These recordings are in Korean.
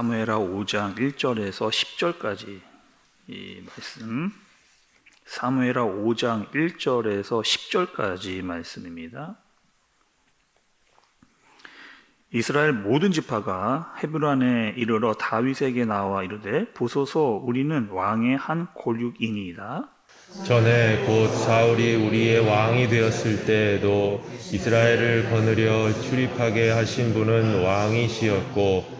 사무엘하 5장 1절에서 10절까지 이 말씀 사무엘하 5장 1절에서 10절까지 말씀입니다. 이스라엘 모든 지파가 헤브론에 이르러 다윗에게 나와 이르되 보소서 우리는 왕의 한 골육이니이다. 전에 곧 사울이 우리의 왕이 되었을 때에도 이스라엘을 거느려 출입하게 하신 분은 왕이시였고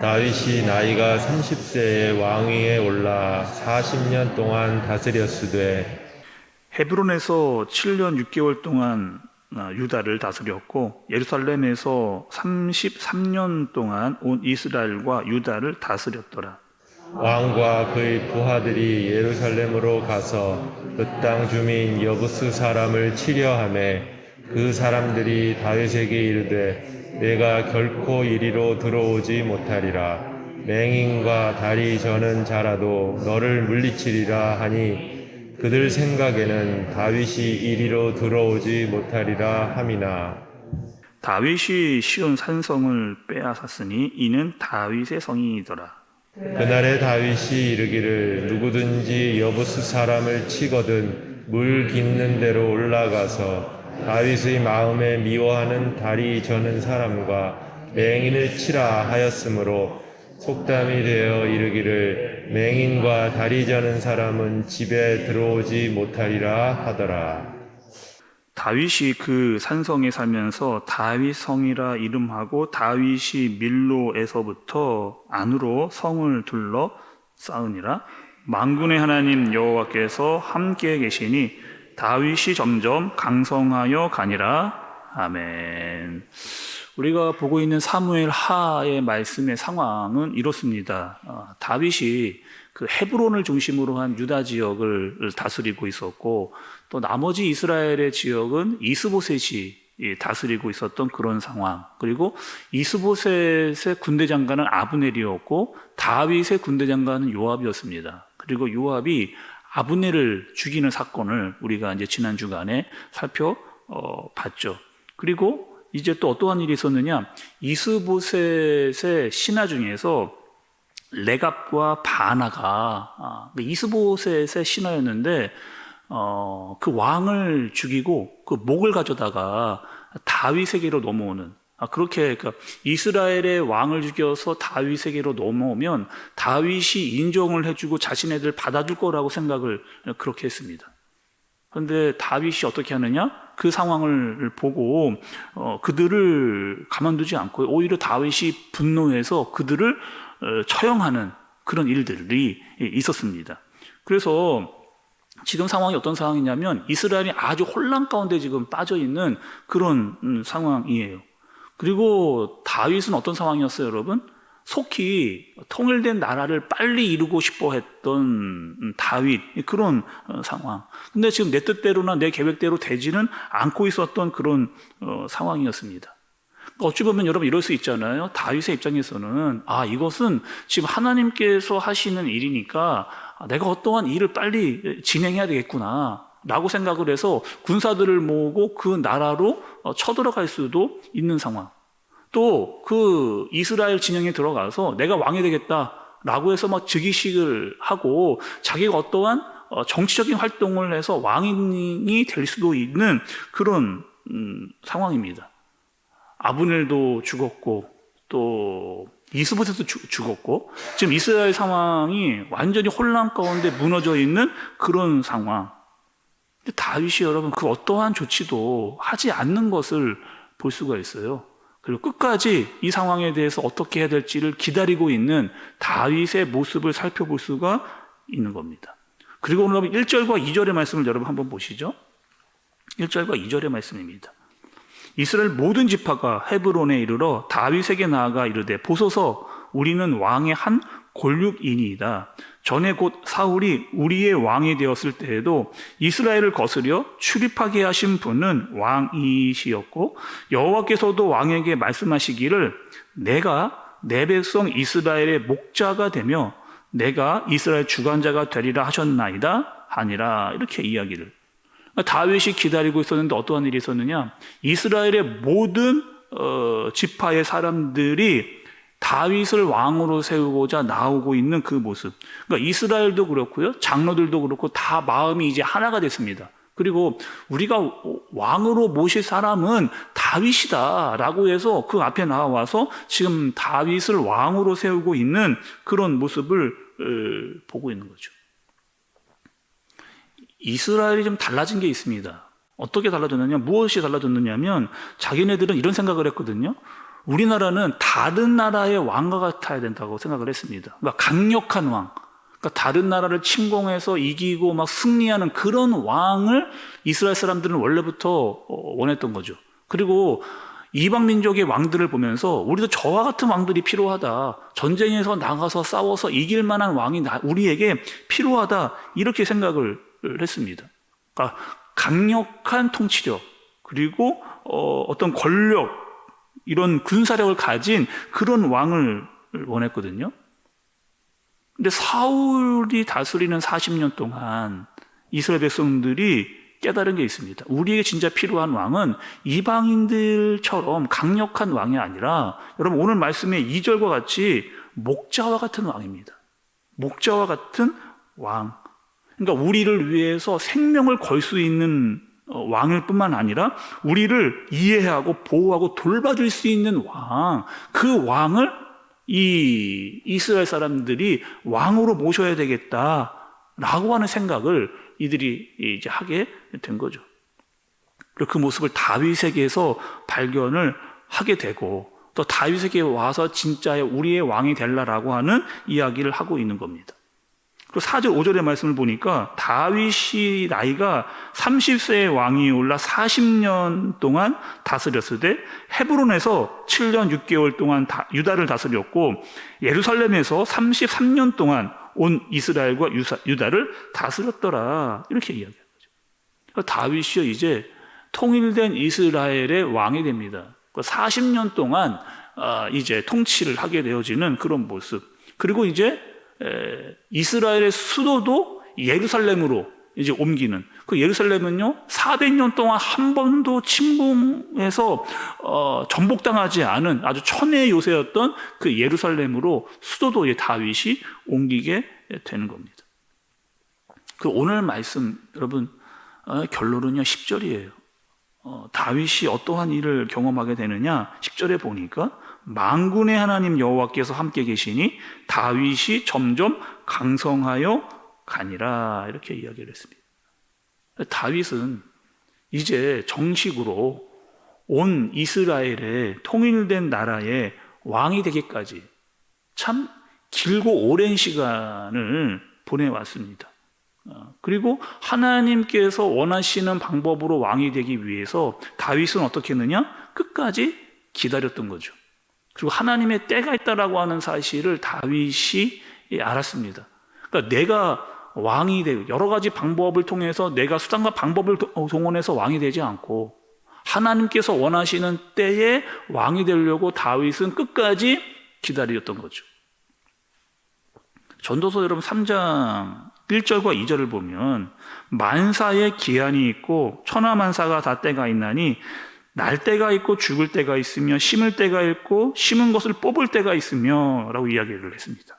다윗이 나이가 30세에 왕위에 올라 40년 동안 다스렸으되 헤브론에서 7년 6개월 동안 어, 유다를 다스렸고 예루살렘에서 33년 동안 온 이스라엘과 유다를 다스렸더라. 왕과 그의 부하들이 예루살렘으로 가서 그 땅 주민 여부스 사람을 치려함에 그 사람들이 다윗에게 이르되 내가 결코 이리로 들어오지 못하리라 맹인과 다리 저는 자라도 너를 물리치리라 하니 그들 생각에는 다윗이 이리로 들어오지 못하리라 함이나 다윗이 시온 산성을 빼앗았으니 이는 다윗의 성이더라. 그날에 다윗이 이르기를 누구든지 여부스 사람을 치거든 물 깊는 데로 올라가서 다윗의 마음에 미워하는 다리 저는 사람과 맹인을 치라 하였으므로 속담이 되어 이르기를 맹인과 다리 저는 사람은 집에 들어오지 못하리라 하더라. 다윗이 그 산성에 살면서 다윗 성이라 이름하고 다윗이 밀로에서부터 안으로 성을 둘러 쌓으니라 만군의 하나님 여호와께서 함께 계시니 다윗이 점점 강성하여 가니라 아멘. 우리가 보고 있는 사무엘 하의 말씀의 상황은 이렇습니다. 어, 다윗이 그 헤브론을 중심으로 한 유다 지역을 다스리고 있었고 또 나머지 이스라엘의 지역은 이스보셋이 이 다스리고 있었던 그런 상황. 그리고 이스보셋의 군대 장관은 아브넬이었고 다윗의 군대 장관은 요압이었습니다. 그리고 요압이 아브넬을 죽이는 사건을 우리가 이제 지난 주간에 살펴봤죠. 그리고 이제 또 어떠한 일이 있었느냐? 이스보셋의 신하 중에서 레갑과 바나가 아, 그 이스보셋의 신하였는데 어, 그 왕을 죽이고 그 목을 가져다가 다윗에게로 넘어오는 아, 그렇게 그러니까 이스라엘의 왕을 죽여서 다윗에게로 넘어오면 다윗이 인정을 해주고 자신애들 받아줄 거라고 생각을 그렇게 했습니다. 그런데 다윗이 어떻게 하느냐? 그 상황을 보고 어, 그들을 가만두지 않고 오히려 다윗이 분노해서 그들을 어, 처형하는 그런 일들이 있었습니다. 그래서 지금 상황이 어떤 상황이냐면 이스라엘이 아주 혼란 가운데 지금 빠져 있는 그런 음, 상황이에요. 그리고 다윗은 어떤 상황이었어요, 여러분? 속히 통일된 나라를 빨리 이루고 싶어 했던 음, 다윗 그런 어, 상황. 근데 지금 내 뜻대로나 내 계획대로 되지는 않고 있었던 그런 어, 상황이었습니다. 그러니까 어찌 보면 여러분 이럴 수 있잖아요. 다윗의 입장에서는 아 이것은 지금 하나님께서 하시는 일이니까 아, 내가 어떠한 일을 빨리 진행해야 되겠구나. 라고 생각을 해서 군사들을 모으고 그 나라로 어, 쳐들어갈 수도 있는 상황. 또 그 이스라엘 진영에 들어가서 내가 왕이 되겠다라고 해서 막 즉위식을 하고 자기가 어떠한 어, 정치적인 활동을 해서 왕이 될 수도 있는 그런 음, 상황입니다. 아브넬도 죽었고 또 이스보셋도 죽었고 지금 이스라엘 상황이 완전히 혼란 가운데 무너져 있는 그런 상황. 다윗이 여러분 그 어떠한 조치도 하지 않는 것을 볼 수가 있어요. 그리고 끝까지 이 상황에 대해서 어떻게 해야 될지를 기다리고 있는 다윗의 모습을 살펴볼 수가 있는 겁니다. 그리고 오늘 1절과 2절의 말씀을 여러분 한번 보시죠. 1절과 2절의 말씀입니다. 이스라엘 모든 지파가 헤브론에 이르러 다윗에게 나아가 이르되 보소서 우리는 왕의 한 골육이니이다. 전에 곧 사울이 우리의 왕이 되었을 때에도 이스라엘을 거스려 출입하게 하신 분은 왕이시였고 여호와께서도 왕에게 말씀하시기를 내가 내 백성 이스라엘의 목자가 되며 내가 이스라엘 주관자가 되리라 하셨나이다 하니라. 이렇게 이야기를. 다윗이 기다리고 있었는데 어떠한 일이 있었느냐? 이스라엘의 모든 어, 지파의 사람들이 다윗을 왕으로 세우고자 나오고 있는 그 모습. 그러니까 이스라엘도 그렇고요. 장로들도 그렇고 다 마음이 이제 하나가 됐습니다. 그리고 우리가 왕으로 모실 사람은 다윗이다라고 해서 그 앞에 나와서 지금 다윗을 왕으로 세우고 있는 그런 모습을 어, 보고 있는 거죠. 이스라엘이 좀 달라진 게 있습니다. 어떻게 달라졌느냐? 무엇이 달라졌느냐면 자기네들은 이런 생각을 했거든요. 우리나라는 다른 나라의 왕과 같아야 된다고 생각을 했습니다. 그러니까 강력한 왕. 그러니까 다른 나라를 침공해서 이기고 막 승리하는 그런 왕을 이스라엘 사람들은 원래부터 어, 원했던 거죠. 그리고 이방 민족의 왕들을 보면서 우리도 저와 같은 왕들이 필요하다. 전쟁에서 나가서 싸워서 이길 만한 왕이 나- 우리에게 필요하다. 이렇게 생각을 했습니다. 그러니까 강력한 통치력 그리고 어, 어떤 권력 이런 군사력을 가진 그런 왕을 원했거든요. 근데 사울이 다스리는 40년 동안 이스라엘 백성들이 깨달은 게 있습니다. 우리에게 진짜 필요한 왕은 이방인들처럼 강력한 왕이 아니라 여러분 오늘 말씀의 2절과 같이 목자와 같은 왕입니다. 목자와 같은 왕. 그러니까 우리를 위해서 생명을 걸 수 있는 어, 왕일 뿐만 아니라 우리를 이해하고 보호하고 돌봐줄 수 있는 왕, 그 왕을 이 이스라엘 사람들이 왕으로 모셔야 되겠다라고 하는 생각을 이들이 이제 하게 된 거죠. 그리고 그 모습을 다윗에게서 발견을 하게 되고 또 다윗에게 와서 진짜의 우리의 왕이 될라라고 하는 이야기를 하고 있는 겁니다. 그 4절, 5절의 말씀을 보니까 다윗이 나이가 30세의 왕이 올라 40년 동안 다스렸을 때 헤브론에서 7년 6개월 동안 다- 유다를 다스렸고 예루살렘에서 33년 동안 온 이스라엘과 유다를 다스렸더라. 이렇게 이야기하는 거죠. 그러니까 다윗이 이제 통일된 이스라엘의 왕이 됩니다. 40년 동안 아, 이제 통치를 하게 되어지는 그런 모습. 그리고 이제 에, 이스라엘의 수도도 예루살렘으로 이제 옮기는 그 예루살렘은요 400년 동안 한 번도 침공해서 어, 전복당하지 않은 아주 천혜의 요새였던 그 예루살렘으로 수도도 다윗이 옮기게 되는 겁니다. 그 오늘 말씀 여러분 어, 결론은요 10절이에요. 어, 다윗이 어떠한 일을 경험하게 되느냐 10절에 보니까 만군의 하나님 여호와께서 함께 계시니 다윗이 점점 강성하여 가니라 이렇게 이야기를 했습니다. 다윗은 이제 정식으로 온 이스라엘의 통일된 나라의 왕이 되기까지 참 길고 오랜 시간을 보내왔습니다. 어, 그리고 하나님께서 원하시는 방법으로 왕이 되기 위해서 다윗은 어떻게 했느냐? 끝까지 기다렸던 거죠. 그리고 하나님의 때가 있다라고 하는 사실을 다윗이 알았습니다. 그러니까 내가 왕이 되고 여러 가지 방법을 통해서 내가 수단과 방법을 도- 동원해서 왕이 되지 않고 하나님께서 원하시는 때에 왕이 되려고 다윗은 끝까지 기다렸던 거죠. 전도서 여러분 3장 1절과 2절을 보면 만사의 기한이 있고 천하 만사가 다 때가 있나니 날 때가 있고 죽을 때가 있으며 심을 때가 있고 심은 것을 뽑을 때가 있으며 라고 이야기를 했습니다.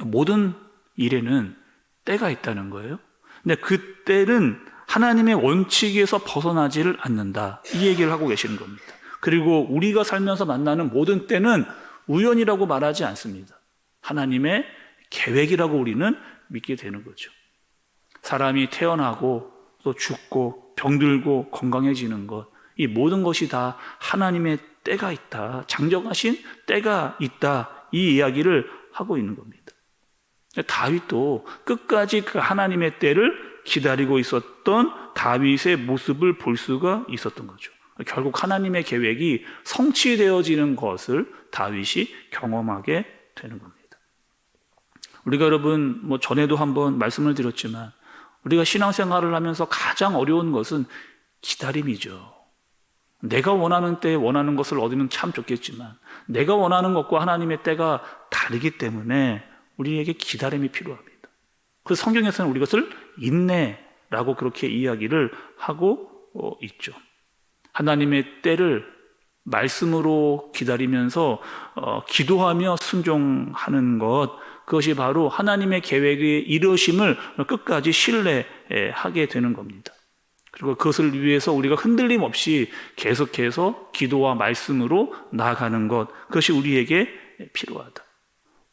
모든 일에는 때가 있다는 거예요. 근데 그 때는 하나님의 원칙에서 벗어나지를 않는다. 이 얘기를 하고 계시는 겁니다. 그리고 우리가 살면서 만나는 모든 때는 우연이라고 말하지 않습니다. 하나님의 계획이라고 우리는 믿게 되는 거죠. 사람이 태어나고 또 죽고 병들고 건강해지는 것, 이 모든 것이 다 하나님의 때가 있다. 장정하신 때가 있다. 이 이야기를 하고 있는 겁니다. 다윗도 끝까지 그 하나님의 때를 기다리고 있었던 다윗의 모습을 볼 수가 있었던 거죠. 결국 하나님의 계획이 성취되어지는 것을 다윗이 경험하게 되는 겁니다. 우리가 여러분 뭐 전에도 한번 말씀을 드렸지만 우리가 신앙생활을 하면서 가장 어려운 것은 기다림이죠. 내가 원하는 때에 원하는 것을 얻으면 참 좋겠지만 내가 원하는 것과 하나님의 때가 다르기 때문에 우리에게 기다림이 필요합니다. 그래서 성경에서는 우리 것을 인내라고 그렇게 이야기를 하고 어, 있죠. 하나님의 때를 말씀으로 기다리면서 어, 기도하며 순종하는 것 그것이 바로 하나님의 계획의 이루심을 끝까지 신뢰하게 되는 겁니다. 그리고 그것을 위해서 우리가 흔들림 없이 계속해서 기도와 말씀으로 나아가는 것 그것이 우리에게 필요하다.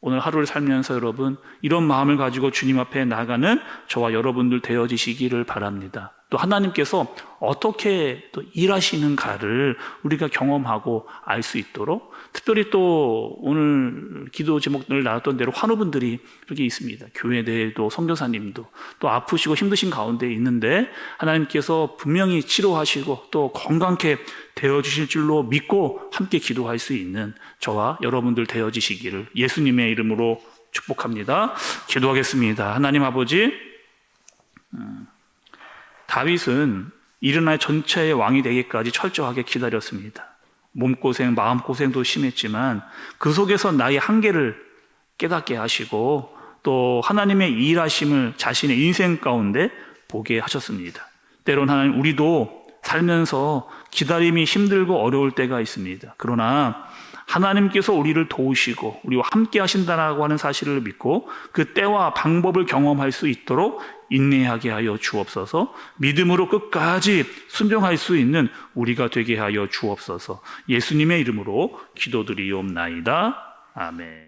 오늘 하루를 살면서 여러분 이런 마음을 가지고 주님 앞에 나가는 저와 여러분들 되어지시기를 바랍니다. 또 하나님께서 어떻게 또 일하시는가를 우리가 경험하고 알 수 있도록 특별히 또 오늘 기도 제목들 나왔던 대로 환우분들이 이렇게 있습니다. 교회 내에도 성교사님도 또 아프시고 힘드신 가운데 있는데 하나님께서 분명히 치료하시고 또 건강케 되어 주실 줄로 믿고 함께 기도할 수 있는 저와 여러분들 되어 지시기를 예수님의 이름으로 축복합니다. 기도하겠습니다. 하나님 아버지 음, 다윗은 일어날 전체의 왕이 되기까지 철저하게 기다렸습니다. 몸고생, 마음고생도 심했지만 그 속에서 나의 한계를 깨닫게 하시고 또 하나님의 일하심을 자신의 인생 가운데 보게 하셨습니다. 때론 하나님 우리도 살면서 기다림이 힘들고 어려울 때가 있습니다. 그러나 하나님께서 우리를 도우시고 우리와 함께 하신다라고 하는 사실을 믿고 그 때와 방법을 경험할 수 있도록 인내하게 하여 주옵소서 믿음으로 끝까지 순종할 수 있는 우리가 되게 하여 주옵소서 예수님의 이름으로 기도드리옵나이다. 아멘.